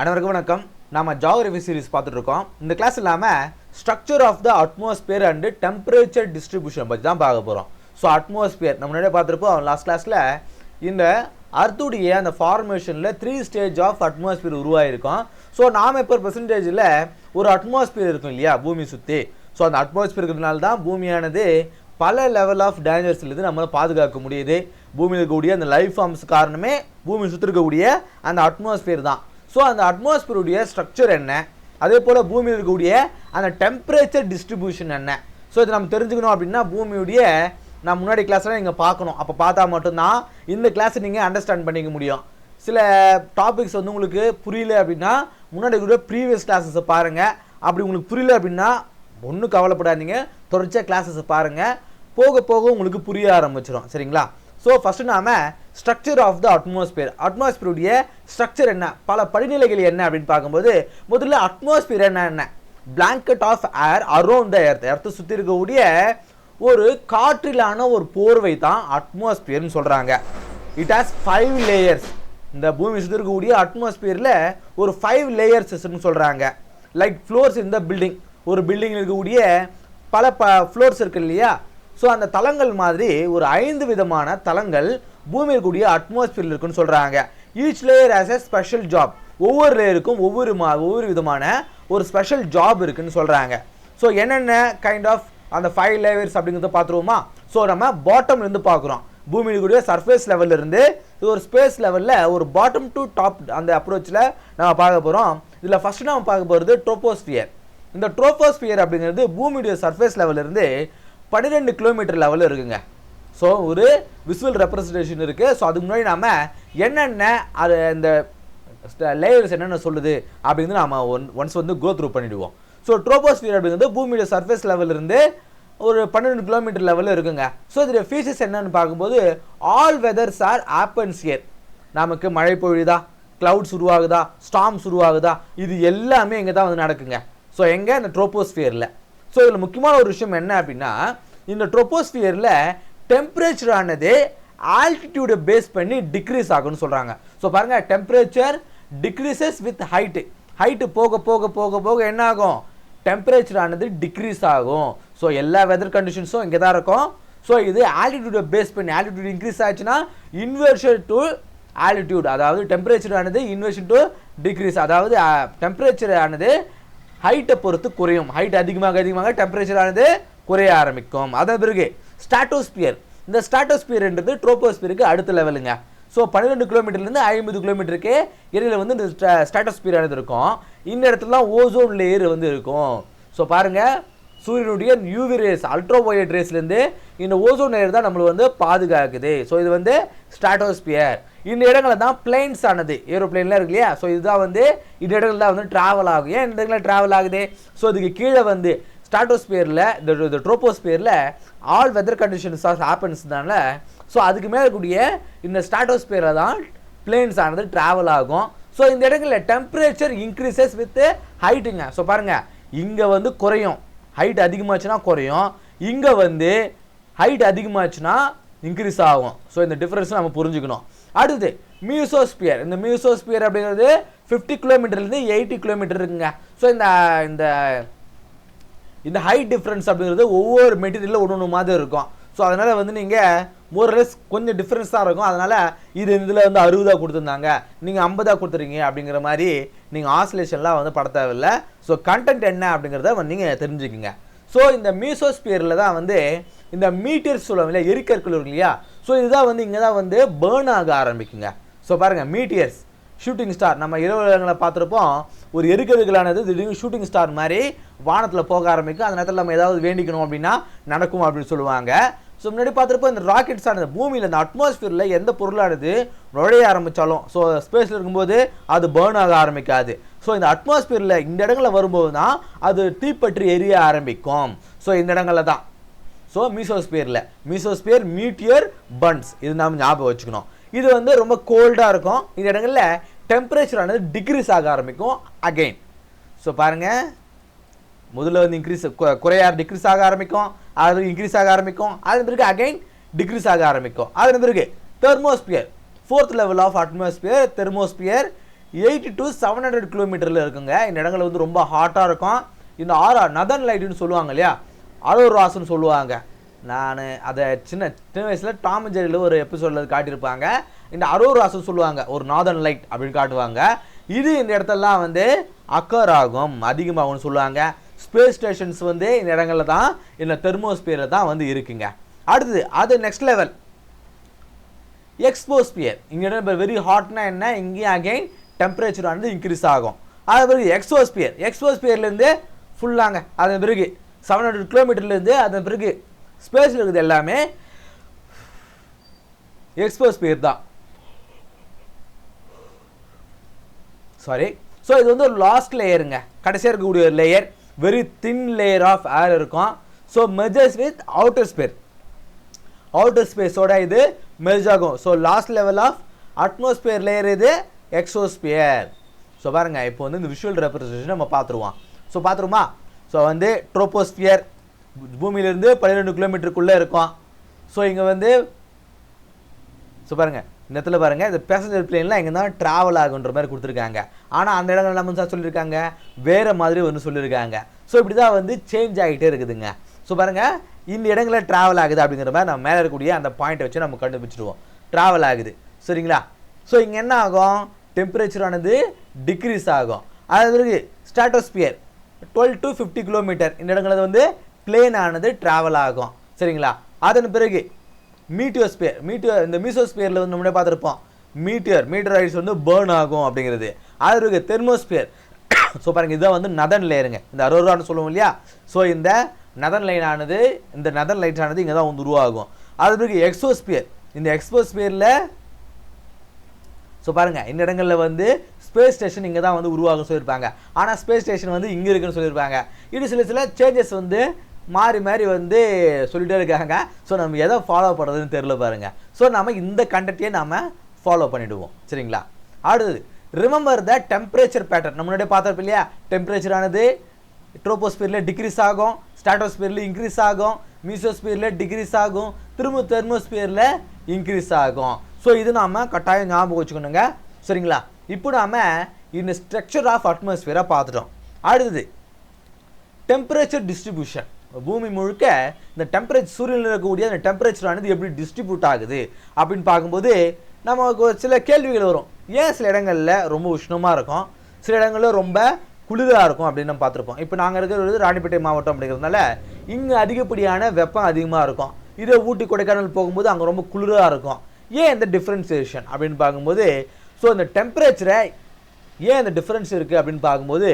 அனைவருக்கும் வணக்கம். நாம ஜாகிரபி சீரிஸ் பார்த்துட்ருக்கோம். இந்த கிளாஸ் இல்லாமல் structure of the atmosphere and temperature distribution பற்றி தான் பார்க்க போகிறோம் ஸோ அட்மாஸ்பியர் நம்ம முன்னாடியே பார்த்துருப்போம். லாஸ்ட் கிளாஸில் இந்த அர்த்துடைய அந்த ஃபார்மேஷனில் த்ரீ ஸ்டேஜ் ஆஃப் அட்மாஸ்பியர் உருவாகிருக்கும் ஸோ நாம் இப்போ பெர்சன்டேஜில் ஒரு அட்மாஸ்பியர் இருக்கும் இல்லையா? பூமி சுற்றி ஸோ அந்த அட்மாஸ்பியர் இருக்கிறதுனால தான் பூமியானது பல லெவல் ஆஃப் டேஞ்சர்ஸ்லேருந்து நம்மளை பாதுகாக்க முடியுது. பூமியில் இருக்கக்கூடிய அந்த லைஃப் ஃபார்ம்ஸ் காரணமே பூமி சுற்றி இருக்கக்கூடிய அந்த அட்மாஸ்பியர் தான். ஸோ அந்த அட்மாஸ்பியருடைய ஸ்ட்ரக்சர் என்ன? அதே போல் பூமியில் இருக்கக்கூடிய அந்த டெம்பரேச்சர் டிஸ்ட்ரிபியூஷன் என்ன? ஸோ இதை நம்ம தெரிஞ்சுக்கணும் அப்படின்னா பூமியுடைய நான் முன்னாடி கிளாஸ்லாம் நீங்கள் பார்க்கணும். அப்போ பார்த்தா மட்டும்தான் இந்த கிளாஸை நீங்கள் அண்டர்ஸ்டாண்ட் பண்ணிக்க முடியும். சில டாபிக்ஸ் வந்து உங்களுக்கு புரியல அப்படின்னா முன்னாடி கூட ப்ரீவியஸ் கிளாஸஸை பாருங்கள் அப்படி உங்களுக்கு புரியல அப்படின்னா ஒன்றும் கவலைப்படாதீங்க. தொடர்ச்சியாக கிளாஸஸை பாருங்கள் போக போக உங்களுக்கு புரிய ஆரம்பிச்சிடும் சரிங்களா? ஸோ ஃபஸ்ட்டு நாம் ஸ்ட்ரக்சர் ஆஃப் த அட்மாஸ்பியர் அட்மாஸ்பியருடைய ஸ்ட்ரக்சர் என்ன? பல படிநிலைகள் என்ன அப்படின்னு பார்க்கும்போது முதல்ல அட்மாஸ்பியர் என்ன என்ன? Blanket of air around the earth எர்த்தை சுற்றி இருக்கக்கூடிய ஒரு காற்றிலான ஒரு போர்வை தான் அட்மாஸ்பியர்னு சொல்கிறாங்க இட் ஹாஸ் ஃபைவ் லேயர்ஸ் இந்த பூமி சுற்றி இருக்கக்கூடிய அட்மாஸ்பியரில் ஒரு ஃபைவ் லேயர்ஸ்னு சொல்கிறாங்க லைக் ஃப்ளோர்ஸ் இந்த பில்டிங் ஒரு பில்டிங் இருக்கக்கூடிய பல ப ஃப்ளோர்ஸ் இருக்கு இல்லையா? ஸோ அந்த தளங்கள் மாதிரி ஒரு ஐந்து விதமான தளங்கள் பூமியில் கூடிய அட்மாஸ்பியரில் இருக்குன்னு சொல்கிறாங்க each layer as a special job ஒவ்வொரு லேயருக்கும் ஒவ்வொரு மா ஒவ்வொரு விதமான ஒரு ஸ்பெஷல் ஜாப் இருக்குன்னு சொல்கிறாங்க ஸோ என்னென்ன கைண்ட் ஆஃப் அந்த ஃபைவ் லேயர்ஸ் அப்படிங்கிறத பார்த்துருவோமா? ஸோ நம்ம பாட்டம்லேருந்து பார்க்குறோம். பூமியில் கூடிய சர்ஃபேஸ் லெவல்ல இருந்து இது ஒரு ஸ்பேஸ் லெவலில் ஒரு பாட்டம் டு டாப் அந்த அப்ரோச்சில் நம்ம பார்க்க போகிறோம் இதில் ஃபஸ்ட்டு நம்ம பார்க்க போகிறது ட்ரோபோஸ்பியர் இந்த ட்ரோபோஸ்பியர் அப்படிங்கிறது பூமியுடைய சர்ஃபேஸ் லெவலிருந்து பன்னிரெண்டு கிலோமீட்டர் லெவலில் இருக்குங்க. ஸோ ஒரு விசுவல் ரெப்ரசன்டேஷன் இருக்குது ஸோ அதுக்கு முன்னாடி நம்ம என்னென்ன அது இந்த லேயர்ஸ் என்னென்ன சொல்லுது அப்படிங்கிறது நம்ம ஒன் ஒன்ஸ் வந்து க்ரோ த்ரூ பண்ணிவிடுவோம் ஸோ ட்ரோபோஸ்பியர் அப்படிங்கிறது பூமியோட சர்ஃபேஸ் லெவலிருந்து ஒரு பன்னெண்டு கிலோமீட்டர் லெவலில் இருக்குங்க. ஸோ இதோட ஃபீச்சர்ஸ் என்னன்னு பார்க்கும்போது all weathers are happens here நமக்கு மழை பொழியுதா? கிளவுட்ஸ் உருவாகுதா? ஸ்டாம்ஸ் உருவாகுதா? இது எல்லாமே இங்கே தான் வந்து நடக்குங்க. ஸோ எங்கே? இந்த ட்ரோபோஸ்பியரில் ஸோ இதில் முக்கியமான ஒரு விஷயம் என்ன அப்படின்னா இந்த ட்ரோபோஸ்பியரில் டெம்பரேச்சர் ஆனது ஆல்டிடியூடை பேஸ் பண்ணி டிக்ரீஸ் ஆகும்னு சொல்கிறாங்க ஸோ பாருங்கள் temperature decreases with height height போக போக போக போக என்ன ஆகும்? டெம்பரேச்சர் ஆனது டிக்ரீஸ் ஆகும். ஸோ எல்லா வெதர் கண்டிஷன்ஸும் இங்கே தான் இருக்கும். ஸோ இது ஆல்டிடியூடை பேஸ் பண்ணி ஆல்டிடியூட் இன்க்ரீஸ் ஆச்சுன்னா இன்வெர்ஷன் டு ஆல்டிடியூட் அதாவது டெம்பரேச்சர் ஆனது இன்வெர்ஷன் டு டிக்ரீஸ் அதாவது டெம்பரேச்சர் ஆனது ஹைட்டை பொறுத்து குறையும். ஹைட் அதிகமாக அதிகமாக டெம்பரேச்சர் ஆனது குறைய ஆரம்பிக்கும். அதன் பிறகு ஸ்டாட்டோஸ்பியர். இந்த ஸ்டாட்டோஸ்பியர்ன்றது ட்ரோபோஸ்பியருக்கு அடுத்த லெவலுங்க. ஸோ பன்னிரெண்டு கிலோமீட்டர்லேருந்து ஐம்பது கிலோமீட்டருக்கு இடையில வந்து இந்த ஸ்டாட்டோஸ்பியர் ஆனது இருக்கும். இந்த இடத்துல ஓசோன் லேயர் வந்து இருக்கும். ஸோ பாருங்கள் சூரியனுடைய யூவி ரேஸ் அல்ட்ரா வயலட் ரேஸ்லேருந்து இந்த ஓசோன் லேயர் தான் நம்மளை வந்து பாதுகாக்குது. ஸோ இது வந்து ஸ்டாட்டோஸ்பியர். இந்த இடங்களில் தான் பிளைன்ஸ் ஆனது. ஏரோப்ளைன்லாம் இருக்கு இல்லையா? ஸோ இதுதான் வந்து இந்த இடங்கள் தான் வந்து ட்ராவல் ஆகும். ஏன் இந்த இடங்களில் ட்ராவல் ஆகுது? ஸோ இதுக்கு கீழே வந்து ஸ்டாட்டோஸ்பியரில் இந்த ட்ரோப்போஸ்பியரில் ட்ரோபோஸ்பியரில் ஆல் வெதர் கண்டிஷன்ஸ் ஆஃப் ஹேப்பன்ஸ்னால ஸோ அதுக்கு மேலே இருக்கக்கூடிய இந்த ஸ்டாட்டோஸ்பியரில் தான் பிளேன்ஸ் ஆனது ட்ராவல் ஆகும். ஸோ இந்த இடங்களில் டெம்பரேச்சர் இன்க்ரீசஸ் வித் ஹைட்டுங்க ஸோ பாருங்கள் இங்கே வந்து குறையும். ஹைட் அதிகமாச்சுன்னா குறையும். இங்கே வந்து ஹைட் அதிகமாச்சுன்னா இன்க்ரீஸ் ஆகும். ஸோ இந்த டிஃப்ரென்ஸ் நம்ம புரிஞ்சுக்கணும். அடுத்து மியூசோஸ்பியர் இந்த மியூசோஸ்பியர் அப்படிங்கிறது ஃபிஃப்டி கிலோமீட்டர்லேருந்து எயிட்டி கிலோமீட்டர் இருக்குங்க ஸோ இந்த இந்த இந்த ஹைட் டிஃப்ரென்ஸ் அப்படிங்கிறது ஒவ்வொரு மெட்டீரியலில் ஒன்று ஒன்று மாதிரி இருக்கும். ஸோ அதனால் வந்து நீங்கள் மோர்லெஸ் கொஞ்சம் டிஃப்ரென்ஸ் தான் இருக்கும். அதனால் இது இதில் வந்து அறுபதாக கொடுத்துருந்தாங்க. நீங்கள் ஐம்பதாக கொடுத்துருங்க அப்படிங்கிற மாதிரி நீங்கள் ஆசிலேஷன்லாம் வந்து பட தேவையில்லை. ஸோ கண்டென்ட் என்ன அப்படிங்கிறத வந்து நீங்கள் தெரிஞ்சுக்கங்க. ஸோ இந்த மீசோஸ்பியரில் தான் வந்து இந்த மீட்டர்ஸ் சொல்லுவாங்க இல்லையா? எரிக்கற்கள் இருக்கு இல்லையா? ஸோ இதுதான் வந்து இங்கே தான் வந்து பேர்ன் ஆக ஆரம்பிக்குங்க. ஸோ பாருங்கள் மீட்டியர்ஸ் ஷூட்டிங் ஸ்டார் நம்ம இரவுகளை பார்த்துருப்போம். ஒரு எரிக்கற்களானது திடீர்னு ஷூட்டிங் ஸ்டார் மாதிரி வானத்தில் போக ஆரம்பிக்கும். அந்த நேரத்தில் நம்ம ஏதாவது வேண்டிக்கணும் அப்படின்னா நடக்கும் அப்படின்னு சொல்லுவாங்க. ஸோ முன்னாடி பார்த்துருப்போம் இந்த ராக்கெட்ஸ் ஆனது பூமியில் இந்த அட்மாஸ்பியரில் எந்த பொருளானது நுழைய ஆரம்பித்தாலும் ஸோ ஸ்பேஸில் இருக்கும்போது அது பேர்ன் ஆக ஆரம்பிக்காது. ஸோ இந்த அட்மாஸ்பியரில் இந்த இடங்களில் வரும்போது தான் அது தீப்பற்றி எரிய ஆரம்பிக்கும். ஸோ இந்த இடங்களில் தான். ஸோ மீசோஸ்பியரில் மீசோஸ்பியர் மீட்டியர் பன்ஸ் இது நாம் ஞாபகம் வச்சுக்கணும். இது வந்து ரொம்ப கோல்டாக இருக்கும். இந்த இடங்களில் டெம்பரேச்சர் ஆனது டிக்ரீஸ் ஆக ஆரம்பிக்கும் அகைன் ஸோ பாருங்கள் முதல்ல வந்து இன்க்ரீஸ் குறைய டிக்ரீஸ் ஆக ஆரம்பிக்கும். அது இன்க்ரீஸ் ஆக ஆரம்பிக்கும். அதன் பிறகு அகைன் டிக்ரீஸ் ஆக ஆரம்பிக்கும். அதன் பிறகு thermosphere fourth level of atmosphere thermosphere eighty to seven hundred கிலோமீட்டரில் இருக்குங்க. இந்த இடங்கள் வந்து ரொம்ப ஹாட்டாக இருக்கும். இந்த ஆரா நதன் லைட்டுன்னு சொல்லுவாங்க இல்லையா? அரோர் ராஸ்ன்னு சொல்லுவாங்க. நான் அதை சின்ன சின்ன வயசில் டாம் ஜெரியில் ஒரு எபிசோடில் காட்டியிருப்பாங்க. இந்த அரோர் ராசுன்னு சொல்லுவாங்க. ஒரு நாதன் லைட் அப்படின்னு காட்டுவாங்க. இது இந்த இடத்தெல்லாம் வந்து அக்கர் ஆகும். அதிகமாகும்னு சொல்லுவாங்க. ஸ்பேஸ் ஸ்டேஷன்ஸ் வந்து இந்த இடங்களில் தான் இல்லை தெர்மோஸ்பியரில் தான் வந்து இருக்குங்க. அடுத்தது அது நெக்ஸ்ட் லெவல் எக்ஸ்போஸ்பியர் இங்கே இப்போ வெரி ஹாட்னா என்ன? இங்கேயும் அகைன் டெம்பரேச்சர் வந்து இன்க்ரீஸ் ஆகும். அது பிறகு எக்ஸ்போஸ்பியர் எக்ஸ்போஸ்பியர்லேருந்து ஃபுல்லாங்க அதன் பிறகு செவன் ஹண்ட்ரட் கிலோமீட்டர்லேருந்து அதன் பிறகு ஸ்பேஸில் இருக்குது எல்லாமே எக்ஸ்போஸ்பியர் தான். சாரி ஸோ இது வந்து ஒரு லாஸ்ட் லேயருங்க கடைசியாக இருக்கக்கூடிய ஒரு layer very thin layer of air இருக்கும். So merges with outer space outer ஸ்பேஸோட இது மெர்ஜ் ஆகும். So last level of atmosphere layer இது எக்ஸோஸ்பியர் ஸோ பாருங்க இப்போ வந்து இந்த விஷுவல் ரெப்ரஸன்டேஷன் நம்ம பார்த்துருவோம். ஸோ பார்த்துருமா ஸோ வந்து ட்ரோபோஸ்பியர் பூமியிலேருந்து பன்னிரெண்டு கிலோமீட்டருக்குள்ளே இருக்கும். ஸோ இங்கே வந்து ஸோ பாருங்க இந்த இடத்துல இந்த பேசஞ்சர் பிளேன்லாம் இங்கே தான் ட்ராவல் ஆகுன்ற மாதிரி கொடுத்துருக்காங்க. ஆனால் அந்த இடங்கள் நம்ம சார் சொல்லியிருக்காங்க? வேறு மாதிரி ஒன்று சொல்லியிருக்காங்க. ஸோ இப்படி தான் வந்து சேஞ்ச் ஆகிட்டே இருக்குதுங்க. ஸோ பாருங்கள் இந்த இடங்களில் ட்ராவல் ஆகுது அப்படிங்கிற மாதிரி நம்ம மேலே இருக்கக்கூடிய அந்த பாயிண்ட்டை வச்சு நம்ம கண்டுபிடிச்சிடுவோம். ட்ராவல் ஆகுது. சரிங்களா? ஸோ இங்கே என்ன ஆகும்? டெம்பரேச்சர் ஆனது டிக்ரீஸ் ஆகும். அது பிறகு stratosphere twelve to fifty kilometre இந்த இடங்களில் வந்து பிளேன் ஆனது ட்ராவல் ஆகும். சரிங்களா? அதன் பிறகு மீட்டியோஸ்பியர் மீட்டியோ இந்த மீசோஸ்பியரில் வந்து நம்மளே பார்த்துருப்போம்? மீட்டியர் மீட்டரைட்ஸ் வந்து பேர்ன் ஆகும் அப்படிங்கிறது. அது இருக்குது தெர்மோஸ்பியர். ஸோ பாருங்க இதுதான் வந்து நதன் லேயருங்க இந்த அரோரான்னு சொல்லுவோம் இல்லையா? ஸோ இந்த நதன் லைனானது இந்த நதன் லைட் ஆனது இங்கே தான் வந்து உருவாகும். அது பிறகு எக்ஸோஸ்பியர் இந்த எக்ஸ்போஸ்பியரில் ஸோ பாருங்க இந்த இடங்களில் வந்து ஸ்பேஸ் ஸ்டேஷன் இங்கே தான் வந்து உருவாகும் சொல்லியிருப்பாங்க. ஆனால் ஸ்பேஸ் ஸ்டேஷன் வந்து இங்கே இருக்குன்னு சொல்லியிருப்பாங்க. இது சில சில சேஞ்சஸ் வந்து மாறி மாறி வந்து சொல்லிட்டே இருக்காங்க. ஸோ நம்ம எதை ஃபாலோ பண்ணுறதுன்னு தெரில பாருங்க. ஸோ நம்ம இந்த கண்டென்ட்டையே நம்ம ஃபாலோ பண்ணிவிடுவோம் சரிங்களா? அடுத்தது ரிமெம்பர் த டெம்பரேச்சர் பேட்டர்ன் நம்ம முன்னாடியே பார்த்துருப்போம் இல்லையா? டெம்பரேச்சர் ஆனது ட்ரோபோஸ்பியரில் டிக்ரீஸ் ஆகும் ஸ்டாட்டோஸ்பியரில் இன்க்ரீஸ் ஆகும் மியூசோஸ்பியரில் டிக்ரீஸ் ஆகும் திரும்ப தெர்மோஸ்பியரில் இன்க்ரீஸ் ஆகும். ஸோ இது நாம் கட்டாயம் ஞாபகம் வச்சுக்கணுங்க. சரிங்களா? இப்போ நாம் இந்த ஸ்ட்ரக்சர் ஆஃப் அட்மாஸ்பியரை பார்த்துட்டோம். அடுத்தது டெம்பரேச்சர் டிஸ்ட்ரிபியூஷன் பூமி முழுக்க இந்த டெம்பரேச்சர் சூரியனில் இருக்கக்கூடிய அந்த டெம்பரேச்சரானது எப்படி டிஸ்ட்ரிபியூட் ஆகுது அப்படின்னு பார்க்கும்போது நமக்கு ஒரு சில கேள்விகள் வரும். ஏன் சில இடங்களில் ரொம்ப உஷ்ணமாக இருக்கும்? சில இடங்களில் ரொம்ப குளிராக இருக்கும் அப்படின்னு நம்ம பார்த்துருப்போம். இப்போ நாங்கள் இருக்கிறது ராணிப்பேட்டை மாவட்டம் அப்படிங்கிறதுனால இங்கே அதிகப்படியான வெப்பம் அதிகமாக இருக்கும். இதே ஊட்டி கொடைக்கானல் போகும்போது அங்கே ரொம்ப குளிராக இருக்கும். ஏன் இந்த டிஃப்ரென்சியேஷன் அப்படின்னு பார்க்கும்போது ஸோ இந்த டெம்பரேச்சரை ஏன் இந்த டிஃப்ரென்ஸ் இருக்குது அப்படின்னு பார்க்கும்போது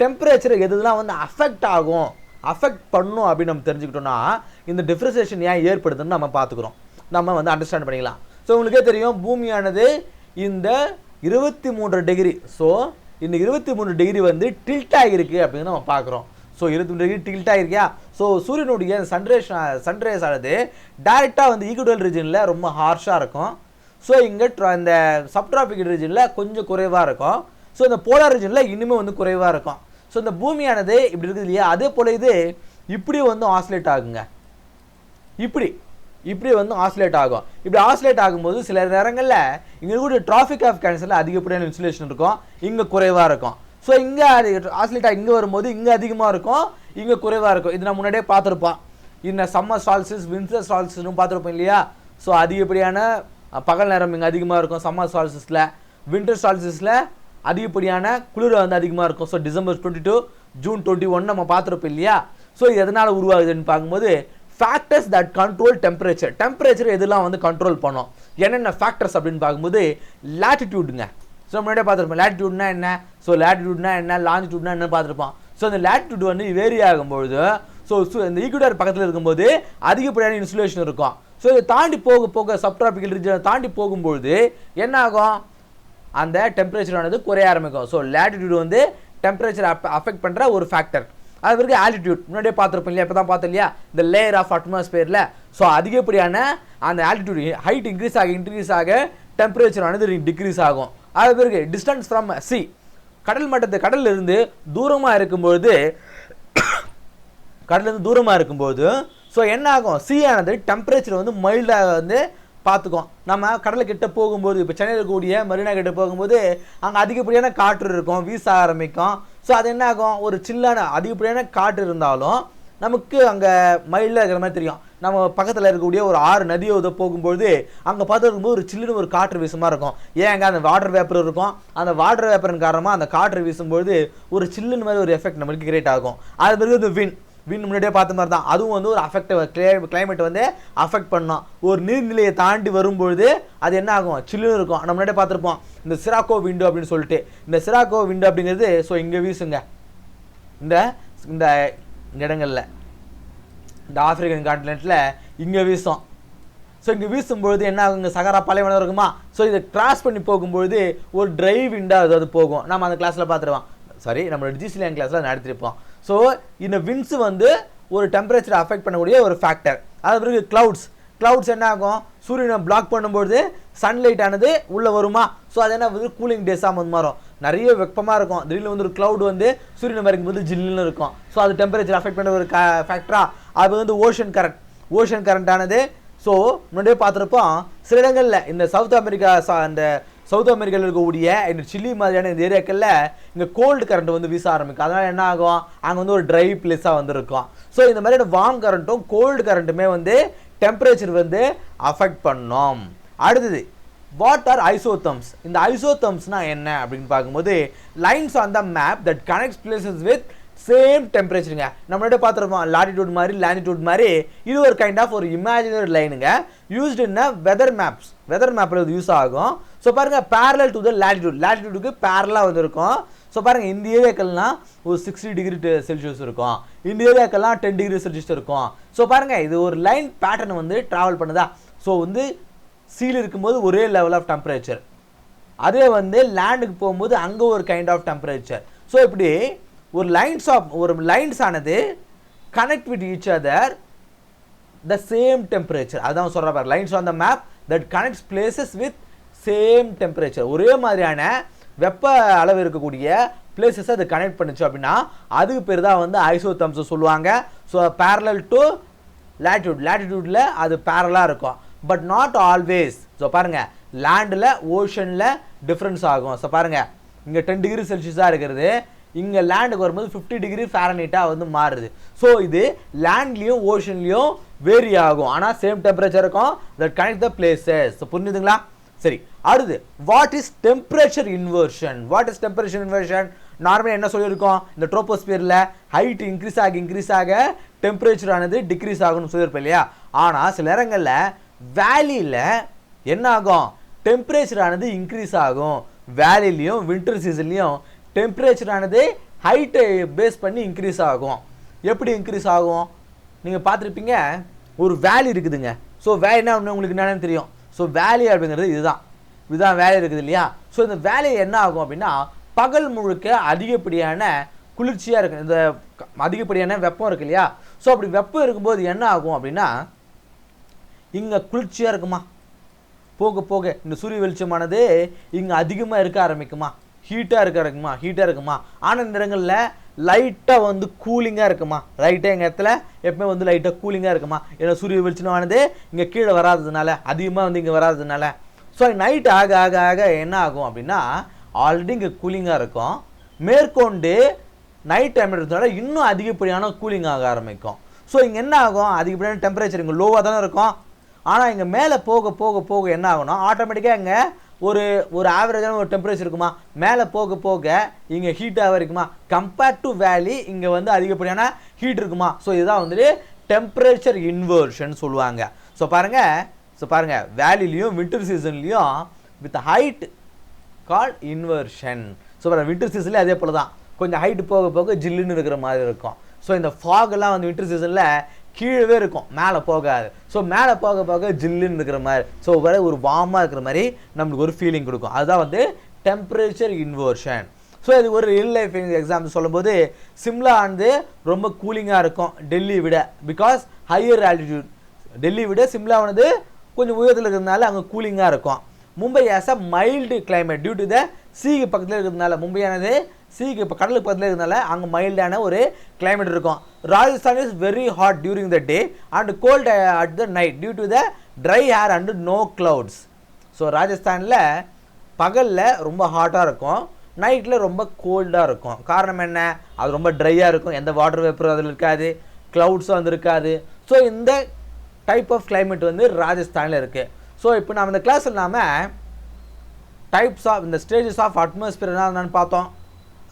டெம்பரேச்சர் எதுலாம் வந்து அஃபெக்ட் ஆகும்? அஃபெக்ட் பண்ணும் அப்படின்னு நம்ம தெரிஞ்சுக்கிட்டோம்னா இந்த டிஃப்ரென்சியேஷன் ஏன் ஏற்படுதுன்னு நம்ம பார்த்துக்குறோம். நம்ம வந்து அண்டர்ஸ்டாண்ட் பண்ணிக்கலாம். ஸோ உங்களுக்கே தெரியும் பூமியானது இந்த இருபத்தி மூன்று டிகிரி ஸோ இந்த இருபத்தி மூணு டிகிரி வந்து டில்ட் ஆகிருக்கு அப்படின்னு நம்ம பார்க்குறோம். ஸோ இருபத்தி மூணு டிகிரி டில்ட் ஆகிருக்கியா ஸோ சூரியனுடைய சன்ரேஸ் சன்ரேஸ் ஆனது டைரெக்டாக வந்து ஈக்குவல் ரீஜனில் ரொம்ப ஹார்ஷாக இருக்கும். ஸோ இங்கே இந்த சப்ட்ராபிக் ரீஜனில் கொஞ்சம் குறைவாக இருக்கும். ஸோ இந்த போலார் ரீஜனில் இன்னுமே வந்து குறைவாக இருக்கும். ஸோ இந்த பூமியானது இப்படி இருக்குது இல்லையா? அதே போல் இது இப்படி வந்து ஆசிலேட் ஆகுங்க. இப்படி இப்படி வந்து ஆசிலேட் ஆகும். இப்படி ஆசிலேட் ஆகும்போது சில நேரங்களில் இங்கே கூட டிராஃபிக் ஆஃப் கேன்சரில் அதிகப்படியான இன்சுலேஷன் இருக்கும். இங்கே குறைவாக இருக்கும். ஸோ இங்கே ஆசிலேட் ஆகி இங்கே வரும்போது இங்கே அதிகமாக இருக்கும். இங்கே குறைவாக இருக்கும். இது நான் முன்னாடியே பார்த்துருப்போம். இந்த சம்மர் சால்சிஸ் வின்டர் சால்சிஸ்னு பார்த்துருப்போம் இல்லையா? ஸோ அதிகப்படியான பகல் நேரம் இங்கே அதிகமாக இருக்கும். சம்மர் சால்சிஸில் வின்டர் ஸ்டால்சிஸில் அதிகப்படியான குளிர் வந்து அதிகமாக இருக்கும். So December twenty two June twenty one நம்ம பார்த்துருப்போம் இல்லையா? ஸோ இது எதனால் உருவாகுதுன்னு பார்க்கும்போது factors that control temperature temperature எதெல்லாம் வந்து கண்ட்ரோல் பண்ணோம்? என்னென்ன ஃபேக்டர்ஸ் அப்படின்னு பார்க்கும்போது லேட்டிடியூடுங்க ஸோ முன்னாடியே பார்த்துருப்போம். லேட்டிடியூட்னா என்ன? ஸோ லேட்டிடியூட்னா என்ன? லாங்கிடியூட்னா என்ன பார்த்துருப்போம். ஸோ அந்த லேட்டிடியூட் வந்து வேரி ஆகும்பொழுது ஸோ இந்த ஈக்குடர் பக்கத்தில் இருக்கும்போது அதிகப்படியான இன்சுலேஷன் இருக்கும். ஸோ இதை தாண்டி போக போக சப்ட்ராபிக்கல் ரீஜனை தாண்டி போகும்பொழுது என்ன ஆகும்? அந்த டெம்பரேச்சர் ஆனது குறைய ஆரம்பிக்கும். ஸோ லேட்டிடியூட் வந்து டெம்பரேச்சர் அஃபெக்ட் பண்ணுற ஒரு ஃபேக்டர் அது பிறகு ஆல்டிடியூட் முன்னாடியே பார்த்துருப்போம் இல்லையா? இப்போ தான் பார்த்தோம் இல்லையா? இந்த லேயர் ஆஃப் அட்மாஸ்பியரில் ஸோ அதிகப்படியான அந்த ஆல்டிடியூட் ஹைட் இன்க்ரீஸ் ஆக இன்க்ரீஸ் ஆக டெம்பரேச்சர் ஆனது டிக்ரீஸ் ஆகும். அது பிறகு டிஸ்டன்ஸ் ஃப்ரம் சி கடல் மட்டத்து கடல்ல இருந்து தூரமாக இருக்கும்பொழுது கடல்லேருந்து தூரமாக இருக்கும்போது ஸோ என்ன ஆகும்? சி ஆனது டெம்பரேச்சர் வந்து மைல்டாக வந்து பார்த்துக்கோம். நம்ம கடலுக்கிட்ட போகும்போது இப்போ சென்னையில் இருக்கக்கூடிய மரீனா கிட்ட போகும்போது அங்கே அதிகப்படியான காற்று இருக்கும் வீச ஆரம்பிக்கும். ஸோ அது என்ன ஆகும்? ஒரு சில்லான அதிகப்படியான காற்று இருந்தாலும் நமக்கு அங்கே மயிலில் இருக்கிற மாதிரி தெரியும். நம்ம பக்கத்தில் இருக்கக்கூடிய ஒரு ஆறு நதியோ இதை போகும்போது அங்கே பார்த்துருக்கும்போது ஒரு சில்லுன்னு ஒரு காற்று வீசுமா இருக்கும். ஏங்க அந்த வாட்டர் வேப்பர் இருக்கும்? அந்த வாட்டர் வேப்பரின் காரணமாக அந்த காற்று வீசும்போது ஒரு சில்லுன்னு மாதிரி ஒரு எஃபெக்ட் நம்மளுக்கு கிரியேட் ஆகும். அது பிறகு இந்த வின் வின் முன்னாடியே பார்த்த மாதிரி தான். அதுவும் வந்து ஒரு அஃபெக்ட் கிளைமேட் வந்து அஃபெக்ட் பண்ணோம். ஒரு நீர்நிலையை தாண்டி வரும்பொழுது அது என்ன ஆகும்? சில்லுன்னு இருக்கும். நம்ம முன்னாடியே பார்த்துருப்போம். இந்த சிராக்கோ விண்டோ அப்படின்னு சொல்லிட்டு. இந்த சிராக்கோ விண்டோ அப்படிங்கிறது ஸோ இங்கே வீசுங்க. இந்த இந்த இடங்களில். இந்த ஆப்பிரிக்கன் கான்டினென்ட்டில் இங்கே வீசும். ஸோ இங்கே வீசும்பொழுது என்ன ஆகும் இங்கே சகாரா பாலைவனம் இருக்குமா? ஸோ இதை கிராஸ் பண்ணி போகும்பொழுது ஒரு டிரைவ் விண்டாக அது போகும். நம்ம அந்த கிளாஸில் பார்த்துருவோம் சாரி நம்மளோட ஜிசிலியன் கிளாஸில் நடத்திருப்போம். ஸோ இந்த விண்ட்ஸ் வந்து ஒரு டெம்பரேச்சரை அஃபெக்ட் பண்ணக்கூடிய ஒரு ஃபேக்டர் அது பிறகு க்ளவுட்ஸ் க்ளவுட்ஸ் என்ன ஆகும்? சூரியனை பிளாக் பண்ணும்போது சன்லைட் ஆனது உள்ளே வருமா? ஸோ அது என்ன? வந்து கூலிங் டேஸாக வந்து மாறும். நிறைய வெப்பமாக இருக்கும். திடீர்னு வந்து ஒரு க்ளவுட் வந்து சூரியனை வரைக்கும் போது ஜில்லுன்னு இருக்கும். ஸோ அது டெம்பரேச்சர் அஃபெக்ட் பண்ண ஒரு க ஃபேக்டராக அது வந்து ஓஷன் கரண்ட் ஓஷன் கரண்ட் ஆனது ஸோ முன்னாடியே பார்த்துருப்போம் சில இடங்களில் இந்த சவுத் அமெரிக்கா சா அந்த சவுத் அமெரிக்காவில் இருக்கக்கூடிய இந்த சில்லி மாதிரியான இந்த ஏரியாக்களில் இங்கே கோல்டு கரண்ட் வந்து வீச ஆரம்பிக்கும். அதனால் என்ன ஆகும்? அங்கே வந்து ஒரு ட்ரை பிளேஸாக வந்துருக்கும். ஸோ இந்த மாதிரியான வார்ம் கரண்ட்டும் கோல்டு கரண்ட்டுமே வந்து டெம்பரேச்சர் வந்து அஃபெக்ட் பண்ணோம். அடுத்தது வாட் ஆர் ஐசோதம்ஸ் இந்த ஐசோத்தம்ஸ்னால் என்ன அப்படின்னு பார்க்கும்போது lines on the map that connects places with same டெம்பரேச்சருங்க நம்மளோட பார்த்துருப்போம் லாட்டிடியூட் மாதிரி லேண்டிடியூட் மாதிரி. இது ஒரு கைண்ட் ஆஃப் ஒரு imaginary லைனுங்க used in weather maps weather மேப்பில் இது யூஸ் ஆகும். ஸோ பாருங்கள் பேரலல் டு த லேட்டிடியூட் லேட்டிடியூடுக்கு பேரலாக வந்து இருக்கும் ஸோ பாருங்கள் இந்த ஏரியாக்கள்லாம் ஒரு சிக்ஸ்டி டிகிரி செல்சியஸ் இருக்கும். இந்த ஏரியாக்கெல்லாம் டென் டிகிரி செல்சியஸ் இருக்கும். ஸோ பாருங்கள் இது ஒரு லைன் பேட்டர்ன் வந்து ட்ராவல் பண்ணுதா? ஸோ வந்து சீல் இருக்கும்போது ஒரே லெவல் ஆஃப் டெம்பரேச்சர் அதே வந்து லேண்டுக்கு போகும்போது அங்கே ஒரு கைண்ட் ஆஃப் டெம்பரேச்சர் ஸோ இப்படி ஒரு லைன்ஸ் ஆஃப் ஒரு லைன்ஸ் ஆனது connect with each other the same temperature அதான் சொல்கிற பாரு lines on the map that connects places with same temperature ஒரே மாதிரியான வெப்ப அளவு இருக்கக்கூடிய பிளேசஸ் அது கனெக்ட் பண்ணுச்சு அப்படின்னா அதுக்கு பேர் தான் வந்து ஐசோதம்ஸ் சொல்லுவாங்க. ஸோ பேரலல் டு லேட்டிடியூட் லேட்டிடியூட்டில் அது பேரலாக இருக்கும். பட் நாட் ஆல்வேஸ் ஸோ பாருங்கள் லேண்டில் ஓஷனில் டிஃப்ரென்ஸ் ஆகும். ஸோ பாருங்கள் இங்கே டென் டிகிரி செல்சியஸாக இருக்கிறது. இங்கே லேண்டுக்கு வரும்போது ஃபிஃப்டி டிகிரி ஃபேரனைட்டாக வந்து மாறுது. ஸோ இது லேண்ட்லேயும் ஓஷன்லேயும் வேரி ஆகும். ஆனால் சேம் டெம்பரேச்சர் இருக்கும் that connect the places so புரிஞ்சுதுங்களா? சரி. அடுத்து what is temperature inversion what is temperature inversion நார்மலாக என்ன சொல்லியிருக்கோம்? இந்த ட்ரோபோஸ்பியரில் ஹைட் இன்க்ரீஸ் ஆக இன்க்ரீஸ் ஆக டெம்பரேச்சர் ஆனது டிக்ரீஸ் ஆகும்னு சொல்லியிருப்பேன் இல்லையா? ஆனால் சில இடங்களில் வேலியில் என்ன ஆகும்? டெம்பரேச்சர் ஆனது இன்க்ரீஸ் ஆகும். வேலிலையும் வின்டர் சீசன்லையும் டெம்பரேச்சர் ஆனது ஹைட்டை பேஸ் பண்ணி இன்க்ரீஸ் ஆகும். எப்படி இன்க்ரீஸ் ஆகும்? நீங்கள் பார்த்துருப்பீங்க ஒரு வேலி இருக்குதுங்க. ஸோ வேலினா என்ன உங்களுக்கு என்னென்னு தெரியும். ஸோ வேலி அப்படிங்கிறது இதுதான். இதுதான் வேலை இருக்குது இல்லையா? ஸோ இந்த வேலை என்ன ஆகும் அப்படின்னா பகல் முழுக்க அதிகப்படியான குளிர்ச்சியாக இருக்கு. இந்த க- அதிகப்படியான வெப்பம் இருக்கு இல்லையா? ஸோ அப்படி வெப்பம் இருக்கும்போது என்ன ஆகும் அப்படின்னா இங்கே குளிர்ச்சியாக இருக்குமா? போக போக இந்த சூரிய வெளிச்சமானது இங்கே அதிகமாக இருக்க ஆரம்பிக்குமா? ஹீட்டாக இருக்க இருக்குமா ஹீட்டாக இருக்குமா? ஆனால் இந்த இடங்களில் லைட்டாக வந்து கூலிங்காக இருக்குமா? லைட்டாக எங்கள் இடத்துல எப்பவுமே வந்து லைட்டாக கூலிங்காக இருக்குமா? ஏன்னா சூரிய வெளிச்சமானது இங்கே கீழே வராததுனால அதிகமாக வந்து இங்கே வராததுனால. ஸோ நைட் ஆக ஆக ஆக என்ன ஆகும் அப்படின்னா ஆல்ரெடி இங்கே கூலிங்காக இருக்கும். மேற்கொண்டு நைட் டைம் இருக்கிறதுனால இன்னும் அதிகப்படியான கூலிங் ஆக ஆரம்பிக்கும். ஸோ இங்கே என்ன ஆகும்? அதிகப்படியான டெம்பரேச்சர் இங்கே லோவாக தானே இருக்கும். ஆனால் இங்கே மேலே போக போக போக என்ன ஆகும்னா ஆட்டோமேட்டிக்காக இங்கே ஒரு ஒரு ஆவரேஜான ஒரு டெம்பரேச்சர் இருக்குமா? மேலே போக போக இங்கே ஹீட்டாக இருக்குமா? கம்பேர்ட் டு வேலி இங்கே வந்து அதிகப்படியான ஹீட் இருக்குமா? ஸோ இதுதான் வந்துட்டு டெம்பரேச்சர் இன்வர்ஷன் சொல்லுவாங்க. ஸோ பாருங்கள் ஸோ பாருங்கள் வேலிலையும் winter சீசன்லேயும் with height call inversion so பாருங்கள் வின்டர் சீசன்லேயே அதே போல தான். கொஞ்சம் ஹைட் போக போக ஜில்லுன்னு இருக்கிற மாதிரி இருக்கும். ஸோ இந்த ஃபாகெல்லாம் எல்லாம் வந்து வின்டர் சீசனில் கீழவே இருக்கும். மேலே போகாது. ஸோ மேலே போக போக ஜில்லுன்னு இருக்கிற மாதிரி. ஸோ வர ஒரு வார்மாக இருக்கிற மாதிரி நம்மளுக்கு ஒரு ஃபீலிங் கொடுக்கும். அதுதான் வந்து டெம்பரேச்சர் இன்வர்ஷன் ஸோ இது ஒரு ரியல் லைஃப் எக்ஸாம்பிள் சொல்லும்போது சிம்லா வந்து ரொம்ப கூலிங்காக இருக்கும். டெல்லி விட. பிகாஸ் ஹையர் ஆல்டிடியூட் டெல்லி விட சிம்லாவானது கொஞ்சம் உயரத்தில் இருக்கிறதுனால அங்கே கூலிங்காக இருக்கும். Mumbai has a mild climate due to the சீக்கு பக்கத்தில் இருக்கிறதுனால மும்பையானது சீக்கு இப்போ கடலுக்கு பக்கத்தில் இருக்கிறதுனால அங்கே மைல்டான ஒரு கிளைமேட் இருக்கும். Rajasthan is very hot during the day and cold at the night due to the dry air and no clouds so ராஜஸ்தானில் பகலில் ரொம்ப ஹாட்டாக இருக்கும். நைட்டில் ரொம்ப கோல்டாக இருக்கும். காரணம் என்ன? அது ரொம்ப ட்ரையாக இருக்கும். எந்த வாட்டர் வேப்பரும் அதில் இருக்காது. க்ளவுட்ஸும் வந்து இருக்காது. ஸோ இந்த டைப் ஆஃப் கிளைமேட் வந்து ராஜஸ்தானில் இருக்குது ஸோ இப்போ நம்ம இந்த கிளாஸ் இல்லாமல் டைப்ஸ் ஆஃப் இந்த ஸ்டேஜஸ் ஆஃப் அட்மாஸ்பியர் என்னன்னு பார்த்தோம்.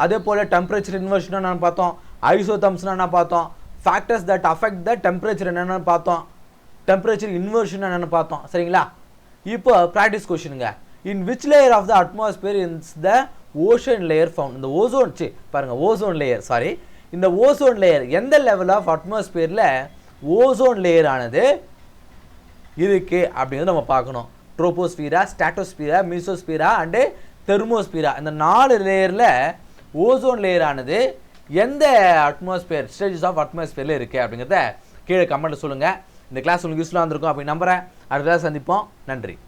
அதே போல் டெம்பரேச்சர் இன்வர்ஷன் என்னென்னு பார்த்தோம். ஐசோதம்ஸ்னா என்ன பார்த்தோம். Factors that affect the temperature என்னென்னு பார்த்தோம். டெம்பரேச்சர் இன்வர்ஷன் என்னென்னு பார்த்தோம். சரிங்களா? இப்போ practice கொஷினுங்க in which layer of the atmosphere is the ocean layer found இந்த ஓசோன் சி பாருங்கள் ஓசோன் லேயர் சாரி இந்த ஓசோன் லேயர் எந்த லெவல் ஆஃப் அட்மாஸ்பியரில் ஓசோன் லேயர் ஆனது இருக்கு நம்ம பார்க்கணும். ட்ரோபோஸ்பீரா ஸ்டாட்டோஸ்பீரா மீசோஸ்பீரா அண்டு தெர்மோஸ்பீரா இந்த நாலு லேயரில் ஓசோன் லேயர் ஆனது எந்த அட்மாஸ்பியர் ஸ்டேஜஸ் ஆஃப் அட்மாஸ்பியரில் இருக்குது அப்படிங்கிறத கீழே கமெண்ட்டில் சொல்லுங்கள் இந்த கிளாஸ் உங்களுக்கு யூஸ்ஃபுல்லாக இருந்திருக்கும் அப்படி நம்புகிறேன் அடுத்த சந்திப்போம். நன்றி.